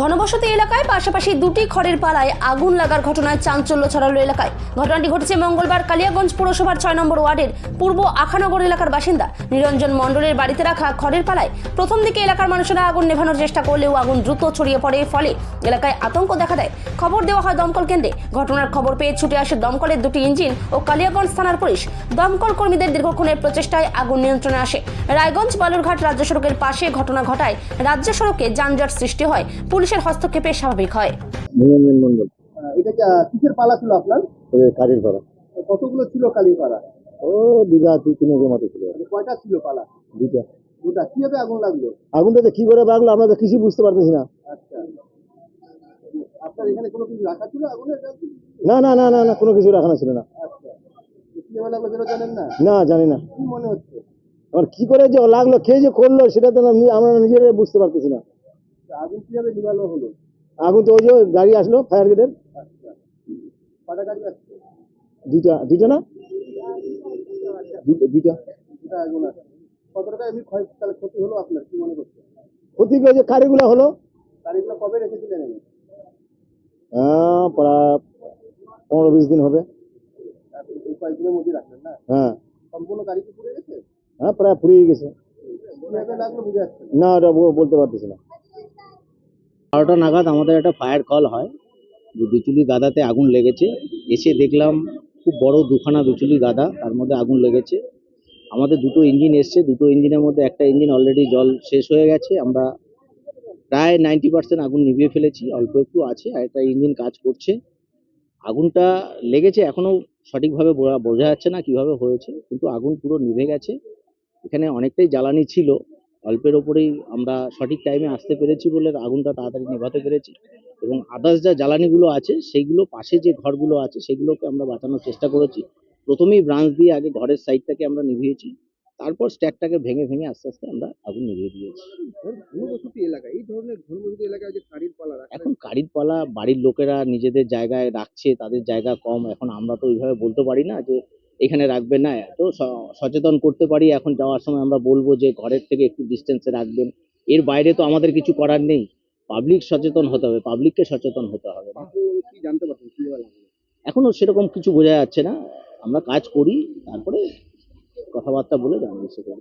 ঘনবসতি এলাকায় পাশাপাশি দুটি খড়ের পালায় আগুন লাগার ঘটনায় চাঞ্চল্য ছড়ালো এলাকায়। ঘটনাটি ঘটেছে মঙ্গলবার কালিয়াগঞ্জ পুরসভার ছয় নম্বর ওয়ার্ডের পূর্ব আখানগর এলাকার বাসিন্দা। নিরঞ্জন মণ্ডলের বাড়িতে রাখা খড়ের পালায় প্রথম দিকে এলাকার মানুষেরা আগুন নেভানোর চেষ্টা করলেও আগুন দ্রুত ছড়িয়ে পড়ে, ফলে এলাকায় আতঙ্ক দেখা দেয়। খবর দেওয়া হয় দমকল কেন্দ্রে। ঘটনার খবর পেয়ে ছুটে আসে দমকলের দুটি ইঞ্জিন ও কালিয়াগঞ্জ থানার পুলিশ। দমকল কর্মীদের দীর্ঘক্ষণের প্রচেষ্টায় আগুন নিয়ন্ত্রণে আসে। রায়গঞ্জ বালুরঘাট রাজ্য সড়কের পাশে ঘটনা ঘটায়। রাজ্য সড়কে যানজট সৃষ্টি হয়। পুলিশের হস্তক্ষেপে স্বাভাবিক হয়। নিরঞ্জন মন্ডল এটা কিসের পালা ছিল আপনার? করা কতগুলো ছিল কালীর পালা? ও বিঘা দুই তিনেকের মতো ছিল। মানে কয়টা ছিল পালা? দুইটা। দুটা কীভাবে আগুন লাগল? আগুনটাতে কি করে আমরা তো কিছু বুঝতে পারতেছি না। আচ্ছা। আপনার এখানে কোনো কিছু রাখা ছিল আগুনের না না না না না কোনো কিছু রাখানো ছিল না। আচ্ছা। তো কীভাবে লাগল সেটা জানেন না? না জানি না। কি মনে হচ্ছে? আর কি করে যে লাগল কে যে করল সেটা তো না- আমরা নিজেরাই বুঝতে পারতেছি না। আগুন কীভাবে নিভালো হলো? আগুন তো ওই যে গাড়ি আসলো ফায়ার ব্রিগেডের আচ্ছা। কটা গাড়ি আসছে? দুইটা দুইটা না? দুইটা দুইটা। দুটা আগুন আছে। কত টাকা এমনি তাহলে ক্ষতি হলো আপনার কি মনে করছে ক্ষতি যে গাড়িগুলো হলো। গাড়িগুলো কবে রেখেছিলেন হ্যাঁ প্রায় পনেরো বিশ দিন হবে। কয়েকদিনের মধ্যে রাখলেন না? হ্যাঁ। সম্পূর্ণ গাড়ি কি পুড়ে গেছে? হ্যাঁ প্রায় ফুরিয়ে গেছে। না ওটা বলতে পারতেছি না। বারোটা নাগাদ আমাদের একটা ফায়ার কল হয়। যে বিচুলি গাদাতে আগুন লেগেছে। এসে দেখলাম খুব বড় দুখানা বিচুলি গাদা, তার মধ্যে আগুন লেগেছে। আমাদের দুটো ইঞ্জিন এসছে। দুটো ইঞ্জিনের মধ্যে একটা ইঞ্জিন অলরেডি জল শেষ হয়ে গেছে। আমরা প্রায় নাইনটি পার্সেন্ট আগুন নিভিয়ে ফেলেছি। অল্প একটু আছে, আর একটা ইঞ্জিন কাজ করছে। আগুনটা লেগেছে, এখনও সঠিকভাবে বোঝা যাচ্ছে না কীভাবে হয়েছে। কিন্তু আগুন পুরো নিভে গেছে। এখানে অনেকটাই জ্বালানি ছিল। অল্পের ওপরেই আমরা সঠিক টাইমে আসতে পেরেছি বলে আগুনটা তাড়াতাড়ি নেভাতে পেরেছি। এবং আদার্স যা জ্বালানিগুলো আছে সেইগুলো পাশে যে ঘরগুলো আছে সেগুলোকে আমরা বাঁচানোর চেষ্টা করেছি। প্রথমেই ব্রাঞ্চ দিয়ে আগে ঘরের সাইডটাকে আমরা নিভিয়েছি। তারপর স্ট্যাকটাকে ভেঙে ভেঙে আস্তে আস্তে আমরা আগুন নিভিয়ে দিয়েছি। ঘনবসতি এলাকা এই ধরনের ঘনবসতি এলাকায় যে গাড়ির পালা এখন কারির পালা বাড়ির লোকেরা নিজেদের জায়গায় রাখছে তাদের জায়গা কম। এখন আমরা তো ওইভাবে বলতে পারি না যে এখানে রাখবেন না। এত সচেতন করতে পারি, এখন যাওয়ার সময় আমরা বলব যে ঘরের থেকে একটু ডিস্টেন্সে রাখবেন। এর বাইরে তো আমাদের কিছু করার নেই। পাবলিক সচেতন হতে হবে পাবলিককে সচেতন হতে হবে এখনও সেরকম কিছু বোঝা যাচ্ছে না। আমরা কাজ করি, তারপরে কথাবার্তা বলে সেটা